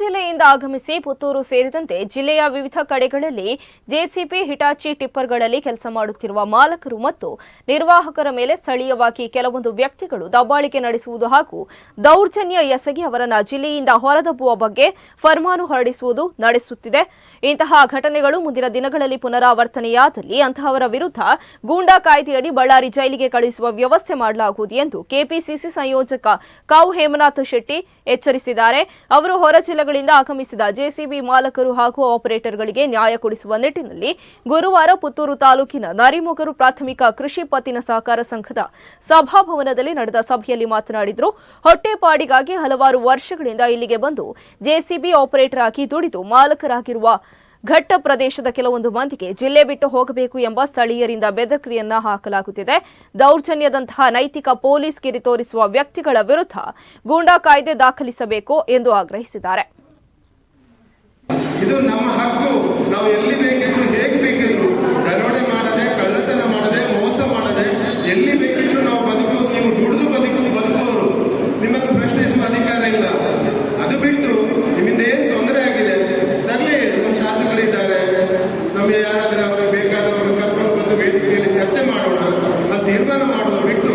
ಜಿಲ್ಲೆಯಿಂದ ಆಗಮಿಸಿ ಪುತ್ತೂರು ಸೇರಿದಂತೆ ಜಿಲ್ಲೆಯ ವಿವಿಧ ಕಡೆಗಳಲ್ಲಿ ಜೆಸಿಪಿ ಹಿಟಾಚಿ ಟಿಪ್ಪರ್ಗಳಲ್ಲಿ ಕೆಲಸ ಮಾಡುತ್ತಿರುವ ಮಾಲಕರು ಮತ್ತು ನಿರ್ವಾಹಕರ ಮೇಲೆ ಸ್ಥಳೀಯವಾಗಿ ಕೆಲವೊಂದು ವ್ಯಕ್ತಿಗಳು ದಬ್ಬಾಳಿಕೆ ನಡೆಸುವುದು ಹಾಗೂ ದೌರ್ಜನ್ಯ ಎಸಗಿ ಅವರನ್ನ ಜಿಲ್ಲೆಯಿಂದ ಹೊರದಬ್ಬುವ ಬಗ್ಗೆ ಫರ್ಮಾನು ಹೊರಡಿಸುವುದು ನಡೆಸುತ್ತಿದೆ. ಇಂತಹ ಘಟನೆಗಳು ಮುಂದಿನ ದಿನಗಳಲ್ಲಿ ಪುನರಾವರ್ತನೆಯಾದಲ್ಲಿ ಅಂತಹವರ ವಿರುದ್ಧ ಗೂಂಡಾ ಕಾಯ್ದೆಯಡಿ ಬಳ್ಳಾರಿ ಜೈಲಿಗೆ ಕಳುಹಿಸುವ ವ್ಯವಸ್ಥೆ ಮಾಡಲಾಗುವುದು ಎಂದು ಕೆಪಿಸಿಸಿ ಸಂಯೋಜಕ ಕಾವು ಹೇಮನಾಥ್ ಶೆಟ್ಟಿ ಎಚ್ಚರಿಸಿದ್ದಾರೆ. ಅವರು ಹೊರ ಜಿಲ್ಲೆಗಳಿಂದ ಆಗಮಿಸಿದ ಜೆಸಿಬಿ ಮಾಲಕರು ಹಾಗೂ ಆಪರೇಟರ್ಗಳಿಗೆ ನ್ಯಾಯ ಕೊಡಿಸುವ ನಿಟ್ಟಿನಲ್ಲಿ ಗುರುವಾರ ಪುತ್ತೂರು ತಾಲೂಕಿನ ನರಿಮೊಗರು ಪ್ರಾಥಮಿಕ ಕೃಷಿ ಪತ್ತಿನ ಸಹಕಾರ ಸಂಘದ ಸಭಾಭವನದಲ್ಲಿ ನಡೆದ ಸಭೆಯಲ್ಲಿ ಮಾತನಾಡಿದರು. ಹೊಟ್ಟೆಪಾಡಿಗಾಗಿ ಹಲವಾರು ವರ್ಷಗಳಿಂದ ಇಲ್ಲಿಗೆ ಬಂದು ಜೆಸಿಬಿ ಆಪರೇಟರ್ ಆಗಿ ದುಡಿದು ಮಾಲಕರಾಗಿರುವ ಘಟ್ಟ ಪ್ರದೇಶದ ಕೆಲವೊಂದು ಮಂದಿಗೆ ಜಿಲ್ಲೆ ಬಿಟ್ಟು ಹೋಗಬೇಕು ಎಂಬ ಸ್ಥಳೀಯರಿಂದ ಬೆದರಿಕೆಯನ್ನ ಹಾಕಲಾಗುತ್ತಿದೆ. ದೌರ್ಜನ್ಯದಂತಹ ನೈತಿಕ ಪೊಲೀಸ್ ಗಿರಿ ತೋರಿಸುವ ವ್ಯಕ್ತಿಗಳ ವಿರುದ್ಧ ಗೂಂಡಾ ಕಾಯ್ದೆ ದಾಖಲಿಸಬೇಕು ಎಂದು ಆಗ್ರಹಿಸಿದ್ದಾರೆ. ನಾವು ಎಲ್ಲಿ ಬೇಕಿದ್ರು ಎಲ್ಲಿ ಬೇಕಿದ್ರು ಚರ್ಚೆ ಮಾಡೋಣ ಆ ತೀರ್ಮಾನ ಮಾಡೋದು ಬಿಟ್ಟು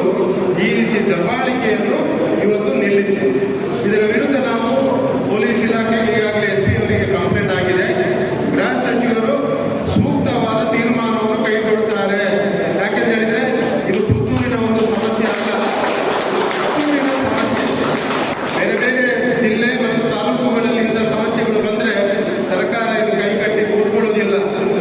ಈ ರೀತಿ